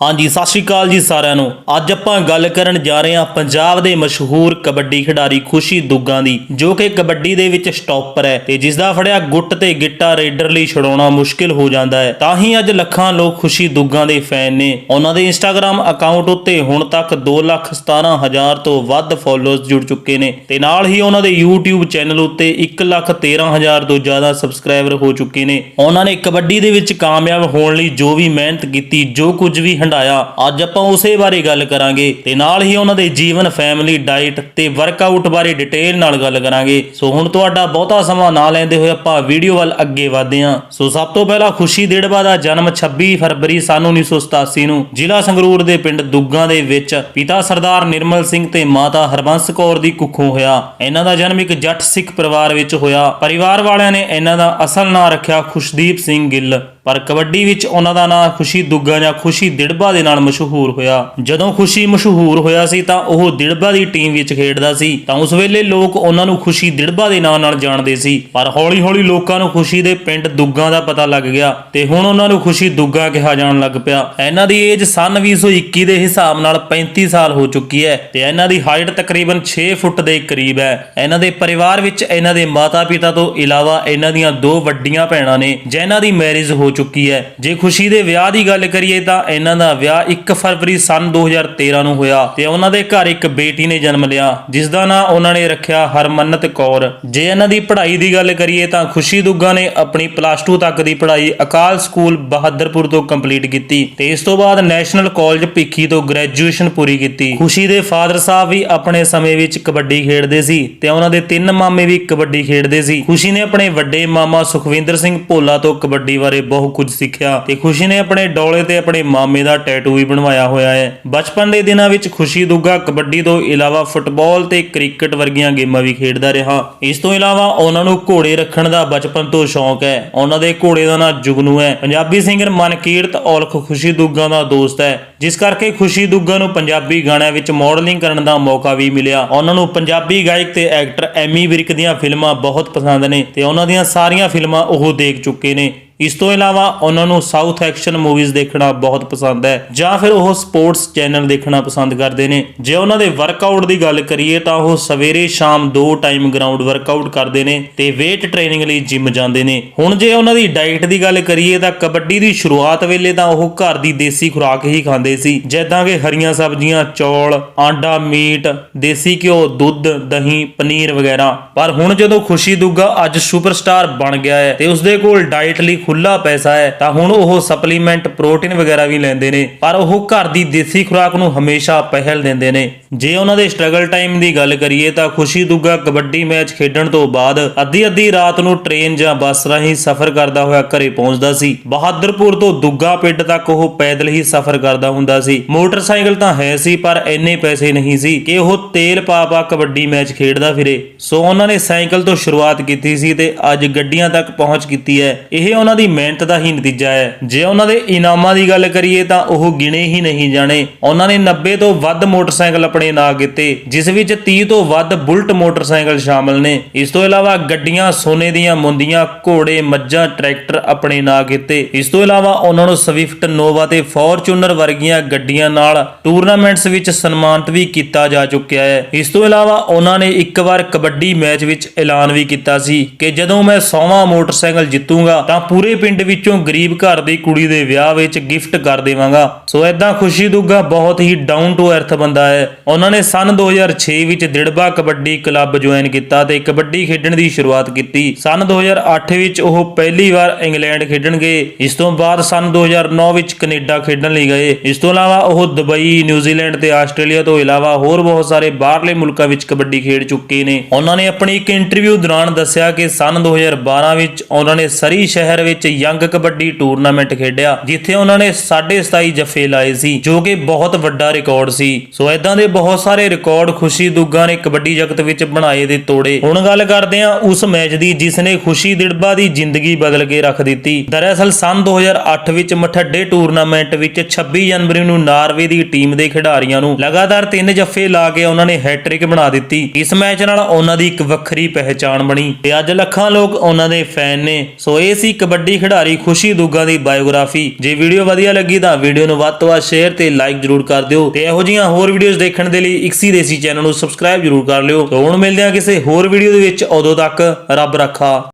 ਹਾਂਜੀ, ਸਤਿ ਸ਼੍ਰੀ ਅਕਾਲ ਜੀ ਸਾਰਿਆਂ ਨੂੰ। ਅੱਜ ਆਪਾਂ ਗੱਲ ਕਰਨ ਜਾ ਰਹੇ ਹਾਂ ਪੰਜਾਬ ਦੇ ਮਸ਼ਹੂਰ ਕਬੱਡੀ ਖਿਡਾਰੀ ਖੁਸ਼ੀ ਦੁੱਗਾ ਦੀ, ਜੋ ਕਿ ਕਬੱਡੀ ਦੇ ਵਿੱਚ ਸਟਾਪਰ ਹੈ ਤੇ ਜਿਸ ਦਾ ਫੜਿਆ ਗੁੱਟ ਤੇ ਗਿੱਟਾ ਰੇਡਰ ਲਈ ਛਡਾਉਣਾ ਮੁਸ਼ਕਿਲ ਹੋ ਜਾਂਦਾ ਹੈ। ਤਾਂ ਹੀ ਅੱਜ ਲੱਖਾਂ ਲੋਕ ਖੁਸ਼ੀ ਦੁੱਗਾ ਦੇ ਫੈਨ ਨੇ। ਉਹਨਾਂ ਦੇ ਇੰਸਟਾਗ੍ਰam ਅਕਾਊਂਟ ਉੱਤੇ ਹੁਣ ਤੱਕ 217000 ਤੋਂ ਵੱਧ ਫਾਲੋਅਰਸ ਜੁੜ ਚੁੱਕੇ ਨੇ ਤੇ ਨਾਲ ਹੀ ਉਹਨਾਂ ਦੇ YouTube ਚੈਨਲ ਉੱਤੇ 113000 ਤੋਂ ਜ਼ਿਆਦਾ ਸਬਸਕ੍ਰਾਈਬਰ ਹੋ ਚੁੱਕੇ ਨੇ। ਉਹਨਾਂ ਨੇ ਕਬੱਡੀ ਦੇ ਵਿੱਚ ਕਾਮਯਾਬ ਹੋਣ ਲਈ ਜੋ ਵੀ ਮਿਹਨਤ ਕੀਤੀ, ਜੋ ਕੁਝ ਵੀ ਹੰਡਾਇਆ ਅੱਜ ਆਪਾਂ ਉਸੇ ਬਾਰੇ ਗੱਲ ਕਰਾਂਗੇ ਤੇ ਨਾਲ ਹੀ ਉਹਨਾਂ ਦੇ ਜੀਵਨ ਫੈਮਿਲੀ ਡਾਈਟ ਤੇ ਵਰਕਆਊਟ ਬਾਰੇ ਡਿਟੇਲ ਨਾਲ ਗੱਲ ਕਰਾਂਗੇ। ਸੋ ਹੁਣ ਤੁਹਾਡਾ ਬਹੁਤਾ ਸਮਾਂ ਨਾ ਲੈਂਦੇ ਹੋਏ ਆਪਾਂ ਵੀਡੀਓ ਵੱਲ ਅੱਗੇ ਵਧਦੇ ਹਾਂ। ਸੋ ਸਭ ਤੋਂ ਪਹਿਲਾਂ ਖੁਸ਼ੀ ਦੇੜਵਾ ਦਾ ਜਨਮ 26 ਫਰਵਰੀ ਸਨ 1987 ਨੂੰ ਜ਼ਿਲ੍ਹਾ ਸੰਗਰੂਰ ਦੇ ਪਿੰਡ ਦੁੱਗਾ ਦੇ ਵਿੱਚ ਪਿਤਾ ਸਰਦਾਰ ਨਿਰਮਲ ਸਿੰਘ ਤੇ ਮਾਤਾ ਹਰਬੰਸ ਕੌਰ ਦੀ ਕੁੱਖੋਂ ਹੋਇਆ। ਇਹਨਾਂ ਦਾ ਜਨਮ ਇੱਕ ਜੱਟ ਸਿੱਖ ਪਰਿਵਾਰ ਵਿੱਚ ਹੋਇਆ। ਪਰਿਵਾਰ ਵਾਲਿਆਂ ਨੇ ਇਹਨਾਂ ਦਾ ਅਸਲ ਨਾਂ ਰੱਖਿਆ ਖੁਸ਼ਦੀਪ ਸਿੰਘ ਗਿੱਲ। ਪਰ ਕਬੱਡੀ ਵਿੱਚ ਉਹਨਾਂ ਦਾ ਨਾਂ ਖੁਸ਼ੀ ਦੁੱਗਾ ਜਾਂ ਖੁਸ਼ੀ ਦਿੜਬਾ ਦੇ ਨਾਲ ਮਸ਼ਹੂਰ ਹੋਇਆ। ਜਦੋਂ ਖੁਸ਼ੀ ਮਸ਼ਹੂਰ ਹੋਇਆ ਸੀ ਤਾਂ ਉਹ ਦਿੜਬਾ ਦੀ ਟੀਮ ਵਿੱਚ ਖੇਡਦਾ ਸੀ। ਤਾਂ ਉਸ ਵੇਲੇ ਲੋਕ ਉਹਨਾਂ ਨੂੰ ਖੁਸ਼ੀ ਦਿੜਬਾ ਦੇ ਨਾਂ ਨਾਲ ਜਾਣਦੇ ਸੀ। ਪਰ ਹੌਲੀ-ਹੌਲੀ ਲੋਕਾਂ ਨੂੰ ਖੁਸ਼ੀ ਦੇ ਪਿੰਡ ਦੁੱਗਾ ਦਾ ਪਤਾ ਲੱਗ ਗਿਆ ਤੇ ਹੁਣ ਉਹਨਾਂ ਨੂੰ ਖੁਸ਼ੀ ਦੁੱਗਾ ਕਿਹਾ ਜਾਣ ਲੱਗ ਪਿਆ। ਇਹਨਾਂ ਦੀ ਏਜ ਸਨ 2021 ਦੇ ਹਿਸਾਬ ਨਾਲ 35 ਸਾਲ ਹੋ ਚੁੱਕੀ ਹੈ ਤੇ ਇਹਨਾਂ ਦੀ ਹਾਈਟ ਤਕਰੀਬਨ 6 ਫੁੱਟ ਦੇ ਕਰੀਬ ਹੈ। ਇਹਨਾਂ ਦੇ ਪਰਿਵਾਰ ਵਿੱਚ ਇਹਨਾਂ ਦੇ ਮਾਤਾ-ਪਿਤਾ ਤੋਂ ਇਲਾਵਾ ਇਹਨਾਂ ਦੀਆਂ ਦੋ ਵੱਡੀਆਂ ਭੈਣਾਂ ਨੇ, ਜਿਨ੍ਹਾਂ ਦੀ ਮੈਰਿਜ ਹੋ ਚੁੱਕੀ ਹੈ। ਜੇ ਖੁਸ਼ੀ ਦੇ ਵਿਆਹ ਦੀ ਗੱਲ ਕਰੀਏ ਤਾਂ ਇਹਨਾਂ ਦਾ ਵਿਆਹ 1 ਫਰਵਰੀ ਸਨ 2013 ਨੂੰ ਹੋਇਆ ਤੇ ਉਹਨਾਂ ਦੇ ਘਰ ਇੱਕ ਬੇਟੀ ਨੇ ਜਨਮ ਲਿਆ, ਜਿਸ ਦਾ ਨਾਂ ਉਹਨਾਂ ਨੇ ਰੱਖਿਆ ਹਰਮਨਤ ਕੌਰ। ਜੇ ਇਹਨਾਂ ਦੀ ਪੜ੍ਹਾਈ ਦੀ ਗੱਲ ਕਰੀਏ ਤਾਂ ਖੁਸ਼ੀ ਦੁੱਗਾ ਨੇ ਆਪਣੀ ਪਲੱਸ 2 ਤੱਕ ਦੀ ਪੜ੍ਹਾਈ ਅਕਾਲ ਸਕੂਲ ਬਹਾਦਰਪੁਰ ਤੋਂ ਕੰਪਲੀਟ ਕੀਤੀ ਤੇ ਇਸ ਤੋਂ ਬਾਅਦ ਨੈਸ਼ਨਲ ਕਾਲਜ ਭਿੱਖੀ ਤੋਂ ਗ੍ਰੈਜੂਏਸ਼ਨ ਪੂਰੀ ਕੀਤੀ। ਖੁਸ਼ੀ ਦੇ ਫਾਦਰ ਸਾਹਿਬ ਵੀ ਆਪਣੇ ਸਮੇਂ ਵਿੱਚ ਕਬੱਡੀ ਖੇਡਦੇ ਸੀ ਤੇ ਉਹਨਾਂ ਦੇ ਤਿੰਨ ਮਾਮੇ ਵੀ ਕਬੱਡੀ ਖੇਡਦੇ ਸੀ। ਖੁਸ਼ੀ ਨੇ ਆਪਣੇ ਵੱਡੇ ਮਾਮਾ ਸੁਖਵਿੰਦਰ ਸਿੰਘ ਭੋਲਾ ਤੋਂ ਕਬੱਡੀ ਬਾਰੇ ਬਹੁਤ ਕੁਝ ਸਿੱਖਿਆ ਤੇ ਖੁਸ਼ੀ ਨੇ ਆਪਣੇ ਡੋਲੇ ਤੇ ਆਪਣੇ ਮਾਮੇ ਦਾ ਟੈਟੂ ਵੀ ਬਣਵਾਇਆ ਹੋਇਆ ਹੈ। ਬਚਪਨ ਦੇ ਦਿਨਾਂ ਵਿੱਚ ਖੁਸ਼ੀ ਦੁੱਗਾ ਕਬੱਡੀ ਤੋਂ ਇਲਾਵਾ ਫੁੱਟਬਾਲ ਤੇ ਕ੍ਰਿਕਟ ਵਰਗੀਆਂ ਗੇਮਾਂ ਵੀ ਖੇਡਦਾ ਰਿਹਾ। ਇਸ ਤੋਂ ਇਲਾਵਾ ਉਹਨਾਂ ਨੂੰ ਘੋੜੇ ਰੱਖਣ ਦਾ ਬਚਪਨ ਤੋਂ ਸ਼ੌਂਕ ਹੈ। ਉਹਨਾਂ ਦੇ ਘੋੜੇ ਦਾ ਨਾਂ ਜੁਗਨੂ ਹੈ। ਪੰਜਾਬੀ ਸਿੰਗਰ ਮਨਕੀਰਤ ਔਲਖ ਖੁਸ਼ੀ ਦੁੱਗਾ ਦਾ ਦੋਸਤ ਹੈ। ਜਿਸ ਕਰਕੇ ਖੁਸ਼ੀ ਦੁੱਗਾ ਨੂੰ ਪੰਜਾਬੀ ਗਾਣਿਆਂ ਵਿੱਚ ਮਾਡਲਿੰਗ ਕਰਨ ਦਾ ਮੌਕਾ ਵੀ ਮਿਲਿਆ। ਉਹਨਾਂ ਨੂੰ ਪੰਜਾਬੀ ਗਾਇਕ ਤੇ ਐਕਟਰ ਐਮੀ ਵਿਰਕ ਦੀਆਂ ਫਿਲਮਾਂ ਬਹੁਤ ਪਸੰਦ ਨੇ ਤੇ ਉਹਨਾਂ ਦੀਆਂ ਸਾਰੀਆਂ ਫਿਲਮਾਂ ਉਹ ਦੇਖ ਚੁੱਕੇ ਨੇ। ਇਸ ਤੋਂ ਇਲਾਵਾ ਉਹਨਾਂ ਨੂੰ ਸਾਊਥ ਐਕਸ਼ਨ ਮੂਵੀਜ਼ ਦੇਖਣਾ ਬਹੁਤ ਪਸੰਦ ਹੈ, ਜਾਂ ਫਿਰ ਉਹ ਸਪੋਰਟਸ ਚੈਨਲ ਦੇਖਣਾ ਪਸੰਦ ਕਰਦੇ ਨੇ। ਜੇ ਉਹਨਾਂ ਦੇ ਵਰਕਆਊਟ ਦੀ ਗੱਲ ਕਰੀਏ ਤਾਂ ਉਹ ਸਵੇਰੇ ਸ਼ਾਮ ਦੋ ਟਾਈਮ ਗਰਾਊਂਡ ਵਰਕਆਊਟ ਕਰਦੇ ਨੇ ਤੇ weight ਟ੍ਰੇਨਿੰਗ ਲਈ ਜਿਮ ਜਾਂਦੇ ਨੇ। ਹੁਣ ਜੇ ਉਹਨਾਂ ਦੀ ਡਾਈਟ ਦੀ ਗੱਲ ਕਰੀਏ ਤਾਂ ਕਬੱਡੀ ਦੀ ਸ਼ੁਰੂਆਤ ਵੇਲੇ ਤਾਂ ਉਹ ਘਰ ਦੀ ਦੇਸੀ ਖੁਰਾਕ ਹੀ ਖਾਂਦੇ ਸੀ, ਜਿੱਦਾਂ ਕਿ ਹਰੀਆਂ ਸਬਜ਼ੀਆਂ, ਚੌਲ, ਆਂਡਾ, ਮੀਟ, ਦੇਸੀ ਘਿਓ, ਦੁੱਧ, ਦਹੀਂ, ਪਨੀਰ ਵਗੈਰਾ। ਪਰ ਹੁਣ ਜਦੋਂ ਖੁਸ਼ੀ ਦੁੱਗਾ ਅੱਜ ਸੁਪਰਸਟਾਰ ਬਣ ਗਿਆ ਹੈ ਤੇ ਉਸਦੇ ਕੋਲ ਡਾਈਟ ਲਈ ਖੁੱਲਾ ਪੈਸਾ ਹੈ, ਤਾਂ ਹੁਣ ਉਹ ਸਪਲੀਮੈਂਟ ਪ੍ਰੋਟੀਨ ਵਗੈਰਾ ਵੀ ਲੈਂਦੇ ਨੇ। ਪਰ ਉਹ ਘਰ ਦੀ ਦੇਸੀ ਖੁਰਾਕ ਨੂੰ ਹਮੇਸ਼ਾ ਪਹਿਲ ਦਿੰਦੇ ਨੇ। ਜੇ ਉਹਨਾਂ ਦੇ ਸਟਰਗਲ ਟਾਈਮ ਦੀ ਗੱਲ ਕਰੀਏ, ਤਾਂ ਖੁਸ਼ੀ ਦੁੱਗਾ ਕਬੱਡੀ ਮੈਚ ਖੇਡਣ ਤੋਂ ਬਾਅਦ ਅੱਧੀ ਅੱਧੀ ਰਾਤ ਨੂੰ ਟ੍ਰੇਨ ਜਾਂ ਬੱਸ ਰਾਹੀਂ ਸਫ਼ਰ ਕਰਦਾ ਹੋਇਆ ਘਰੇ ਪਹੁੰਚਦਾ ਸੀ। ਬਹਾਦਰਪੁਰ ਤੋਂ ਦੁੱਗਾ ਪਿੰਡ ਤੱਕ ਉਹ ਪੈਦਲ ਹੀ ਸਫ਼ਰ ਕਰਦਾ ਹੁੰਦਾ ਸੀ। ਮੋਟਰਸਾਈਕਲ ਤਾਂ ਹੈ ਸੀ, ਪਰ ਇੰਨੇ ਪੈਸੇ ਨਹੀਂ ਸੀ ਕਿ ਉਹ ਤੇਲ ਪਾ ਪਾ ਕਬੱਡੀ ਮੈਚ ਖੇਡਦਾ ਫਿਰੇ। ਸੋ ਉਹਨਾਂ ਨੇ ਸਾਈਕਲ ਤੋਂ ਸ਼ੁਰੂਆਤ ਕੀਤੀ ਸੀ ਤੇ ਅੱਜ ਗੱਡੀਆਂ ਤੱਕ ਪਹੁੰਚ ਕੀਤੀ ਹੈ। ਇਹ ਉਹਨਾਂ ਦੀ ਮਿਹਨਤ ਦਾ ਹੀ ਨਤੀਜਾ ਹੈ। ਜੇ ਉਹਨਾਂ ਦੇ ਇਨਾਮਾਂ ਦੀ ਗੱਲ ਕਰੀਏ ਤਾਂ ਉਹ ਗਿਣੇ ਹੀ ਨਹੀਂ ਜਾਣੇ। ਉਹਨਾਂ ਨੇ 90 ਤੋਂ ਵੱਧ ਮੋਟਰਸਾਈਕਲ ਆਪਣੇ ਨਾਂ ਕੀਤੇ, ਜਿਸ ਵਿੱਚ 30 ਤੋਂ ਵੱਧ ਬੁਲਟ ਮੋਟਰਸਾਈਕਲ ਸ਼ਾਮਲ ਨੇ। ਇਸ ਤੋਂ ਇਲਾਵਾ ਗੱਡੀਆਂ, ਸੋਨੇ ਦੀਆਂ ਮੁੰਦੀਆਂ, ਘੋੜੇ, ਮੱਝਾਂ, ਟਰੈਕਟਰ ਆਪਣੇ ਨਾਂ ਕੀਤੇ। ਇਸ ਤੋਂ ਇਲਾਵਾ ਉਹਨਾਂ ਨੂੰ ਸਵਿਫਟ ਨੋਵਾ ਤੇ ਫੋਰਚੂਨਰ ਵਰਗੀਆਂ ਗੱਡੀਆਂ ਨਾਲ ਟੂਰਨਾਮੈਂਟਸ ਵਿੱਚ ਸਨਮਾਨਿਤ ਵੀ ਕੀਤਾ ਜਾ ਚੁੱਕਿਆ ਹੈ। ਇਸ ਤੋਂ ਇਲਾਵਾ ਉਹਨਾਂ ਨੇ ਇੱਕ ਵਾਰ ਕਬੱਡੀ ਮੈਚ ਵਿੱਚ ਐਲਾਨ ਵੀ ਕੀਤਾ ਸੀ ਕਿ ਜਦੋਂ ਮੈਂ 100ਵਾਂ ਮੋਟਰਸਾਈਕਲ ਜਿੱਤੂਗਾ ਤਾਂ ਪੂਰੇ ਪਿੰਡ ਵਿੱਚੋਂ ਗਰੀਬ ਘਰ ਦੀ ਕੁੜੀ ਦੇ ਵਿਆਹ ਵਿੱਚ ਗਿਫਟ ਕਰ ਦੇਵਾਂਗਾ। ਸੋ ਐਦਾਂ ਖੁਸ਼ੀ ਦੁੱਗਾ ਬਹੁਤ ਹੀ ਡਾਊਨ ਟੂ ਅਰਥ ਬੰਦਾ ਹੈ। ਉਹਨਾਂ ਨੇ ਸਨ 2006 ਵਿੱਚ ਦਿੜਬਾ ਕਬੱਡੀ ਕਲੱਬ ਜੁਆਇਨ ਕੀਤਾ ਤੇ ਕਬੱਡੀ ਖੇਡਣ ਦੀ ਸ਼ੁਰੂਆਤ ਕੀਤੀ। ਸਨ 2008 ਵਿੱਚ ਉਹ ਪਹਿਲੀ ਵਾਰ ਇੰਗਲੈਂਡ ਖੇਡਣ ਗਏ ਇਸ ਤੋਂ ਬਾਅਦ ਸਨ 2009 ਵਿੱਚ ਕੈਨੇਡਾ ਖੇਡਣ ਲਈ ਗਏ। ਇਸ ਤੋਂ ਇਲਾਵਾ ਉਹ ਦੁਬਈ, ਨਿਊਜ਼ੀਲੈਂਡ ਤੇ ਆਸਟ੍ਰੇਲੀਆ ਤੋਂ ਇਲਾਵਾ ਹੋਰ ਬਹੁਤ ਸਾਰੇ ਬਾਹਰਲੇ ਮੁਲਕਾਂ ਵਿੱਚ ਕਬੱਡੀ ਖੇਡ ਚੁੱਕੇ ਨੇ। ਉਹਨਾਂ ਨੇ ਆਪਣੀ ਇੱਕ ਇੰਟਰਵਿਊ ਦੌਰਾਨ ਦੱਸਿਆ ਕਿ ਸਨ 2012 ਵਿੱਚ ਉਹਨਾਂ ਨੇ ਸਰੀ ਸ਼ਹਿਰ ਵਿੱਚ ਯੰਗ ਕਬੱਡੀ ਟੂਰਨਾਮੈਂਟ ਖੇਡਿਆ, ਜਿੱਥੇ ਉਹਨਾਂ ਨੇ 27.5 ਜੱਫੇ ਲਾਏ ਸੀ, ਜੋ ਕਿ ਬਹੁਤ ਵੱਡਾ ਰਿਕਾਰਡ ਸੀ। ਸੋ ਐਦਾਂ ਦੇ ਬਹੁਤ ਸਾਰੇ ਰਿਕਾਰਡ ਖੁਸ਼ੀ ਦੁੱਗਾ ਨੇ ਕਬੱਡੀ ਜਗਤ ਵਿੱਚ ਬਣਾਏ ਤੇ ਤੋੜੇ। ਹੁਣ ਗੱਲ ਕਰਦੇ ਹਾਂ ਉਸ ਮੈਚ ਦੀ, ਜਿਸ ਨੇ ਖੁਸ਼ੀ ਦਿੜਬਾ ਦੀ ਜ਼ਿੰਦਗੀ ਬਦਲ ਕੇ ਰੱਖ ਦਿੱਤੀ। ਦਰਅਸਲ ਸਨ 2008 ਵਿੱਚ ਮਠੱਡੇ ਟੂਰਨਾਮੈਂਟ ਵਿੱਚ 26 ਜਨਵਰੀ ਨੂੰ ਨਾਰਵੇ ਦੀ ਟੀਮ ਦੇ ਖਿਡਾਰੀਆਂ ਨੂੰ ਲਗਾਤਾਰ ਤਿੰਨ ਜੱਫੇ ਲਾ ਕੇ ਉਹਨਾਂ ਨੇ ਹੈਟ੍ਰਿਕ ਬਣਾ ਦਿੱਤੀ। ਇਸ ਮੈਚ ਨਾਲ ਉਹਨਾਂ ਦੀ ਇੱਕ ਵੱਖਰੀ ਪਹਿਚਾਣ ਬਣੀ ਤੇ ਅੱਜ ਲੱਖਾਂ ਲੋਕ ਉਹਨਾਂ ਦੇ ਫੈਨ ਨੇ। ਸੋ ਇਹ ਸੀ ਕਬੱਡੀ ਕਬੱਡੀ ਖਿਡਾਰੀ ਖੁਸ਼ੀ ਦੁੱਗਾ ਦੀ ਬਾਇਓਗ੍ਰਾਫੀ। ਜੇ ਵੀਡੀਓ ਵਧੀਆ ਲੱਗੀ ਤਾਂ ਵੀਡੀਓ ਨੂੰ ਵੱਧ ਤੋਂ ਵੱਧ ਸ਼ੇਅਰ ਤੇ ਲਾਈਕ ਜਰੂਰ ਕਰ ਦਿਓ। ਤੇ ਇਹੋ ਜਿਹੀਆਂ ਹੋਰ ਵੀਡੀਓਜ਼ ਦੇਖਣ ਦੇ ਲਈ ਇਕਸੀ ਦੇਸੀ ਚੈਨਲ ਨੂੰ ਸਬਸਕ੍ਰਾਈਬ ਜਰੂਰ ਕਰ ਲਿਓ। ਤੇ ਹੁਣ ਮਿਲਦੇ ਹਾਂ ਕਿਸੇ ਹੋਰ ਵੀਡੀਓ ਦੇ ਵਿੱਚ। ਉਦੋਂ ਤੱਕ ਰੱਬ ਰੱਖਾ।